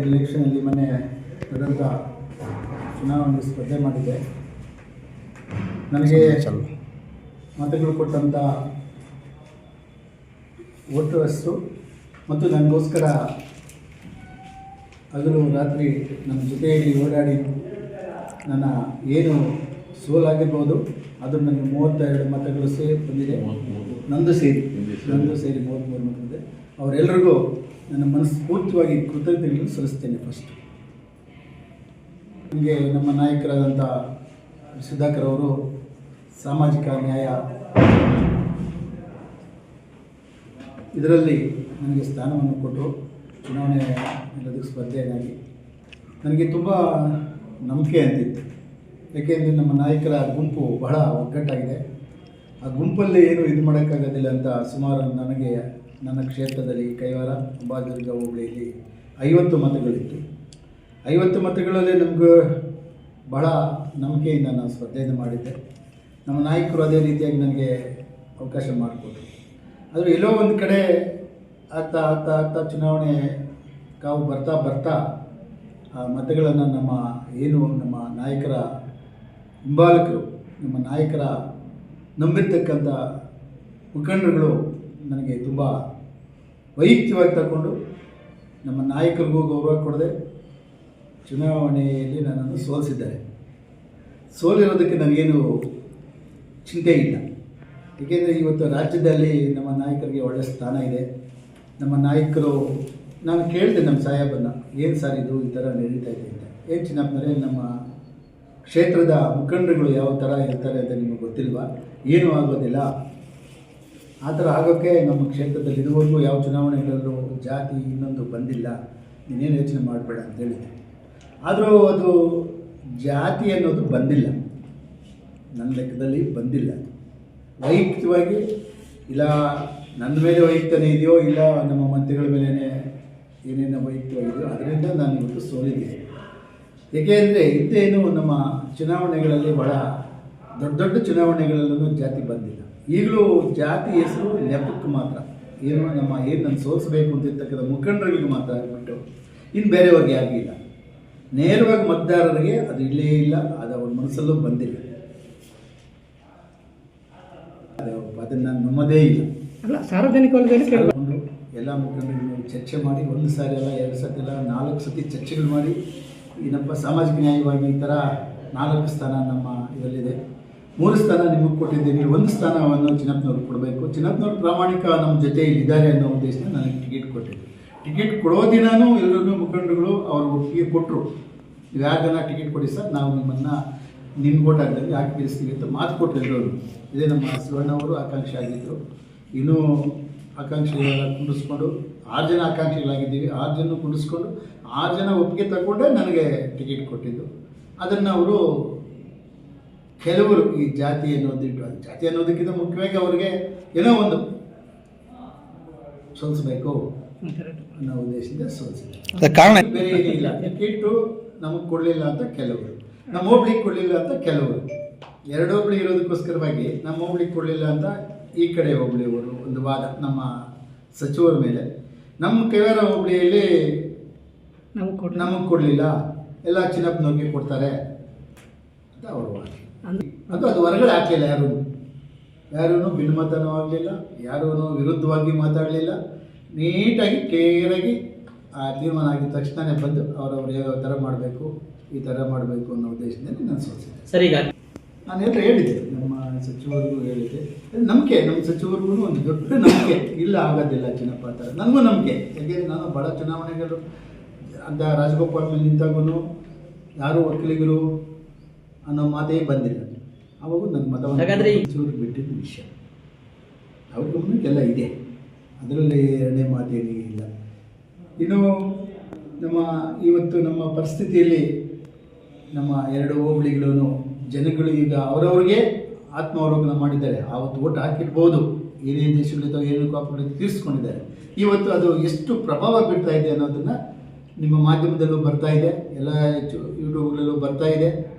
ಎಲೆಕ್ಷನಲ್ಲಿ ಮೊನ್ನೆ ನಡೆದ ಚುನಾವಣೆ ಸ್ಪರ್ಧೆ ಮಾಡಿದೆ. ನನಗೆ ಮತಗಳು ಕೊಟ್ಟಂಥ ವೋಟರ್ಸು ಮತ್ತು ನನಗೋಸ್ಕರ ಹಗಲು ರಾತ್ರಿ ನನ್ನ ಜೊತೆಯಲ್ಲಿ ಓಡಾಡಿ ನನ್ನ ಏನು ಸೋಲಾಗಿರ್ಬೋದು ಅದು ನನಗೆ ಮೂವತ್ತೆರಡು ಮತಗಳು ಸೇರಿ ಬಂದಿದೆ. ನಂದು ಸೇರಿ. ನಂದು ಸೇರಿ ಮೂವತ್ತ್ಮೂರು ಮತ ಇದೆ ಅವರೆಲ್ಲರಿಗೂ ನನ್ನ ಮನಸ್ಫೂರ್ತಿಯಾಗಿ ಕೃತಜ್ಞತೆಗಳನ್ನು ಸಲ್ಲಿಸ್ತೇನೆ ಫಸ್ಟ್ ನನಗೆ ನಮ್ಮ ನಾಯಕರಾದಂಥ ಸುಧಾಕರ್ ಅವರು ಸಾಮಾಜಿಕ ನ್ಯಾಯ. ಇದರಲ್ಲಿ ನನಗೆ ಸ್ಥಾನವನ್ನು ಕೊಟ್ಟರು. ಚುನಾವಣೆ ಎಲ್ಲದಕ್ಕೆ ಸ್ಪರ್ಧೆಯಾಗಿ. ನನಗೆ ತುಂಬ ನಂಬಿಕೆ ಅಂತಿತ್ತು. ಏಕೆಂದರೆ ನಮ್ಮ ನಾಯಕರ ಗುಂಪು ಬಹಳ ಒಗ್ಗಟ್ಟಾಗಿದೆ. ಆ ಗುಂಪಲ್ಲಿ ಏನು ಇದು ಮಾಡೋಕ್ಕಾಗೋದಿಲ್ಲ ಅಂತ ಸುಮಾರು ನನಗೆ ನನ್ನ ಕ್ಷೇತ್ರದಲ್ಲಿ ಕೈವಾರ ಅಂಬಾದುರ್ಗ ಹೋಬಳಿಯಲ್ಲಿ ಐವತ್ತು ಮತಗಳಿತ್ತು. ಐವತ್ತು ಮತಗಳಲ್ಲಿ ನಮಗೆ ಬಹಳ ನಂಬಿಕೆಯಿಂದ ನಾನು ಸ್ಪರ್ಧೆಯನ್ನು ಮಾಡಿದ್ದೆ. ನಮ್ಮ ನಾಯಕರು ಅದೇ ರೀತಿಯಾಗಿ ನನಗೆ ಅವಕಾಶ ಮಾಡಿಕೊಟ್ರು. ಆದರೆ ಎಲ್ಲೋ ಒಂದು ಕಡೆ ಆಗ್ತಾ ಆಗ್ತಾ ಆಗ್ತಾ ಚುನಾವಣೆ ಕಾವು ಬರ್ತಾ ಬರ್ತಾ ಆ ಮತಗಳನ್ನು ನಮ್ಮ ಏನು ನಮ್ಮ ನಾಯಕರ ಹಿಂಬಾಲಕರು, ನಮ್ಮ ನಾಯಕರ ನಂಬಿರ್ತಕ್ಕಂಥ ಮುಖಂಡರುಗಳು ನನಗೆ ತುಂಬ ವೈಯಕ್ತಿಕವಾಗಿ ತಗೊಂಡು ನಮ್ಮ ನಾಯಕರಿಗೂ ಗೌರವ ಕೊಡದೆ ಚುನಾವಣೆಯಲ್ಲಿ ನನ್ನನ್ನು ಸೋಲಿಸಿದ್ದಾರೆ. ಸೋಲಿರೋದಕ್ಕೆ ನನಗೇನು ಚಿಂತೆ ಇಲ್ಲ. ಏಕೆಂದರೆ ಇವತ್ತು ರಾಜ್ಯದಲ್ಲಿ ನಮ್ಮ ನಾಯಕರಿಗೆ ಒಳ್ಳೆಯ ಸ್ಥಾನ ಇದೆ. ನಮ್ಮ ನಾಯಕರು, ನಾನು ಕೇಳಿದೆ ನಮ್ಮ ಸಾಹೇಬನ್ನು, ಏನು ಸರ್ ಇದು, ಈ ಥರ ನಡೀತಾ ಇದೆ ಅಂತ. ಏನು ಚಿನ್ನಪ್ಪನವರೇ ನಮ್ಮ ಕ್ಷೇತ್ರದ ಮುಖಂಡರುಗಳು ಯಾವ ಥರ ಇರ್ತಾರೆ ಅಂತ ನಿಮಗೆ ಗೊತ್ತಿಲ್ವಾ? ಏನೂ ಆಗೋದಿಲ್ಲ. ಆ ಥರ ಆಗೋಕ್ಕೆ ನಮ್ಮ ಕ್ಷೇತ್ರದಲ್ಲಿ ಇದುವರೆಗೂ ಯಾವ ಚುನಾವಣೆಗಳಲ್ಲೂ ಜಾತಿ ಇನ್ನೊಂದು ಬಂದಿಲ್ಲ. ನೀನೇನು ಯೋಚನೆ ಮಾಡಬೇಡ ಅಂತ ಹೇಳಿದೆ ಆದರೂ ಅದು ಜಾತಿ ಅನ್ನೋದು ಬಂದಿಲ್ಲ. ನನ್ನ ಲೆಕ್ಕದಲ್ಲಿ ಬಂದಿಲ್ಲ. ವೈಯಕ್ತಿಕವಾಗಿ ಇಲ್ಲ, ನನ್ನ ಮೇಲೆ ವೈಯಕ್ತನೇ ಇದೆಯೋ ಇಲ್ಲ, ನಮ್ಮ ಮಂತ್ರಿಗಳ ಮೇಲೇ ಏನೇನೋ ವೈಯಕ್ತಿಕವಾಗಿದೆಯೋ ಅದರಿಂದ ನಾನು ಇವತ್ತು ಸೋರಿದ್ದೀನಿ ಏಕೆ ಅಂದರೆ ಇದ್ದೇನು ನಮ್ಮ ಚುನಾವಣೆಗಳಲ್ಲಿ ಬಹಳ ದೊಡ್ಡ ದೊಡ್ಡ ಚುನಾವಣೆಗಳಲ್ಲೂ ಜಾತಿ ಬಂದಿಲ್ಲ. ಈಗಲೂ ಜಾತಿ ಹೆಸರು ನೆಪಕ್ಕೆ ಮಾತ್ರ. ಏನು ನಮ್ಮ ಏನು ನಾನು ಸೋಲಿಸಬೇಕು ಅಂತಿರ್ತಕ್ಕಂಥ ಮುಖಂಡರಿಗೆ ಮಾತ್ರ ಆಗಿಬಿಟ್ಟು ಇನ್ನು ಬೇರೆಯವ್ರಿಗೆ ಆಗಿಲ್ಲ ನೇರವಾಗಿ ಮತದಾರರಿಗೆ ಅದು ಇಲ್ಲೇ ಇಲ್ಲ ಅದು ಅವ್ರ ಮನಸ್ಸಲ್ಲೂ ಬಂದಿಲ್ಲ. ಅದು ಅದನ್ನು ನಮ್ಮದೇ ಇಲ್ಲ. ಅಲ್ಲ ಸಾರ್ವಜನಿಕ ವಲಯದಲ್ಲಿ ಎಲ್ಲ ಮುಖಂಡರು ಚರ್ಚೆ ಮಾಡಿ ಒಂದು ಸಾರಿ ಅಲ್ಲ ಎರಡು ಸತಿ ಅಲ್ಲ ನಾಲ್ಕು ಸತಿ ಚರ್ಚೆಗಳು ಮಾಡಿ ಏನಪ್ಪ ಸಾಮಾಜಿಕ ನ್ಯಾಯವಾಗಿ ಈ ಥರ ನಾಲ್ಕು ಸ್ಥಾನ ನಮ್ಮ ಇದರಲ್ಲಿದೆ. ಮೂರು ಸ್ಥಾನ ನಿಮಗೆ ಕೊಟ್ಟಿದ್ದೀನಿ. ಒಂದು ಸ್ಥಾನವನ್ನು ಚಿನ್ನಪ್ಪನವ್ರು ಕೊಡಬೇಕು. ಚಿನ್ನಪ್ಪನವ್ರು ಪ್ರಾಮಾಣಿಕ ನಮ್ಮ ಜೊತೆ ಇದ್ದಾರೆ ಅನ್ನೋ ಉದ್ದೇಶ ನನಗೆ ಟಿಕೆಟ್ ಕೊಟ್ಟಿದ್ದೆ ಟಿಕೆಟ್ ಕೊಡೋ ದಿನಾನೂ ಎಲ್ಲರೂ ಮುಖಂಡರುಗಳು ಅವರು ಒಪ್ಪಿಗೆ ಕೊಟ್ಟರು ನೀವು ಯಾರ್ದನ್ನ ಟಿಕೆಟ್ ಕೊಡಿ ಸರ್, ನಾವು ನಿಮ್ಮನ್ನು ನಿನ್ನ ಓಟ್ ಹಾಕಿದಂಗೆ ಯಾಕೆ ಬೀಳಿಸ್ತೀವಿ ಅಂತ ಮಾತು ಕೊಟ್ಟಿದ್ರು ಇದೇ ನಮ್ಮ ಸುವರ್ಣವರು ಆಕಾಂಕ್ಷಿ ಆಗಿದ್ದರು ಇನ್ನೂ ಆಕಾಂಕ್ಷಿಗಳೆಲ್ಲ ಕುಂಡಿಸ್ಕೊಂಡು ಆರು ಜನ ಆಕಾಂಕ್ಷಿಗಳಾಗಿದ್ದೀವಿ. ಆರು ಜನ ಕುಂಡಿಸ್ಕೊಂಡು ಆರು ಜನ ಒಪ್ಪಿಗೆ ತಗೊಂಡೇ ನನಗೆ ಟಿಕೆಟ್ ಕೊಟ್ಟಿದ್ದು. ಅದನ್ನು ಅವರು ಕೆಲವರು ಈ ಜಾತಿ ಅನ್ನೋದಿಟ್ಟು ಅದು ಜಾತಿ ಅನ್ನೋದಕ್ಕಿಂತ ಮುಖ್ಯವಾಗಿ ಅವರಿಗೆ ಏನೋ ಒಂದು ಸೋಲಿಸ್ಬೇಕು ಅನ್ನೋ ಉದ್ದೇಶದಿಂದ ಸೋಲಿಸಿದೆ ಕಾರಣ ಬೇರೆ ಏನಿಲ್ಲ ಟಿಕೆಟು ನಮಗೆ ಕೊಡಲಿಲ್ಲ ಅಂತ ಕೆಲವರು. ನಮ್ಮ ಹೋಬ್ಳಿಗೆ ಕೊಡಲಿಲ್ಲ ಅಂತ ಕೆಲವರು. ಎರಡು ಹೋಬ್ಳಿ ಇರೋದಕ್ಕೋಸ್ಕರವಾಗಿ ನಮ್ಮ ಹೋಬ್ಳಿಗೆ ಕೊಡಲಿಲ್ಲ ಅಂತ ಈ ಕಡೆ ಹೋಬಳಿಯವರು ಒಂದು ವಾದ ನಮ್ಮ ಸಚಿವರ ಮೇಲೆ. ನಮ್ಮ ಕೈವಾರ ಹೋಬಳಿಯಲ್ಲಿ ನಮಗೆ ಕೊಡಿ ನಮಗೆ ಕೊಡಲಿಲ್ಲ. ಎಲ್ಲ ಚಿನ್ನಪ್ಪನವ್ರಿಗೆ ಕೊಡ್ತಾರೆ ಅಂತ ಅವರು ವಾದ. ಅದು ಅದು ಹೊರಗಡೆ ಹಾಕಲಿಲ್ಲ ಯಾರೂ? ಯಾರೂ ಭಿನ್ನಮತನೂ ಆಗಲಿಲ್ಲ ಯಾರೂ ವಿರುದ್ಧವಾಗಿ ಮಾತಾಡಲಿಲ್ಲ. ನೀಟಾಗಿ ಕ್ಲಿಯರಾಗಿ ಆ ತೀರ್ಮಾನ ಆಗಿದ ತಕ್ಷಣನೇ ಬಂದು ಅವರವ್ರು ಯಾವ ಥರ ಮಾಡಬೇಕು ಈ ಥರ ಮಾಡಬೇಕು ಅನ್ನೋ ಉದ್ದೇಶದಿಂದ ನಾನು ಸೋಚಿದ್ದೆ ಸರಿ ಈಗ ನಾನು ಹೇಳಿ ಹೇಳಿದ್ದೆ ನಮ್ಮ ಸಚಿವರಿಗೂ ಹೇಳಿದ್ದೆ. ನಂಬಿಕೆ ನಮ್ಮ ಸಚಿವರಿಗೂ ಒಂದು ದೊಡ್ಡ ನಂಬಿಕೆ. ಇಲ್ಲ ಆಗೋದಿಲ್ಲ ಚಿನ್ನಪ್ಪ ಥರ. ನನಗೂ ನಂಬಿಕೆ. ಯಾಕೆಂದರೆ ನಾನು ಭಾಳ ಚುನಾವಣೆಗಳು ಅಂತ ರಾಜಗೋಪಾಲ್ ಮೇಲೆ ನಿಂತಾಗೂ ಯಾರೂ ಒಕ್ಕಲಿಗರು ಅನ್ನೋ ಮಾತೇ ಬಂದಿಲ್ಲ. ಅವಾಗ ನನ್ನ ಮತವನ್ನು ಹಾಗಾದ್ರೆ ಚೂರು ಬಿಟ್ಟಿದ್ದ ವಿಷಯ. ಅವ್ರ ಗಮನಕ್ಕೆಲ್ಲ ಇದೆ. ಅದರಲ್ಲಿ ಎರಡನೇ ಮಾತೇನೇ ಇಲ್ಲ. ಇನ್ನು ನಮ್ಮ ಇವತ್ತು ನಮ್ಮ ಪರಿಸ್ಥಿತಿಯಲ್ಲಿ ನಮ್ಮ ಎರಡು ಹೋಬಳಿಗಳೂ ಜನಗಳು ಈಗ ಅವರವ್ರಿಗೆ ಆತ್ಮಾವಲೋಕನ ಮಾಡಿದ್ದಾರೆ. ಆವತ್ತು ಓಟ್ ಹಾಕಿರ್ಬೋದು. ಏನೇನು ದೇಶಗಳಿದ್ದಾವೆ ಏನೇನು ಕಾಪುಗಳಿಗೆ ತೀರಿಸ್ಕೊಂಡಿದ್ದಾರೆ. ಇವತ್ತು ಅದು ಎಷ್ಟು ಪ್ರಭಾವ ಬೀರ್ತಾ ಇದೆ ಅನ್ನೋದನ್ನು ನಿಮ್ಮ ಮಾಧ್ಯಮದಲ್ಲೂ ಬರ್ತಾ ಇದೆ. ಎಲ್ಲ ಯೂಟ್ಯೂಬ್ಗಳಲ್ಲೂ ಬರ್ತಾ ಇದೆ.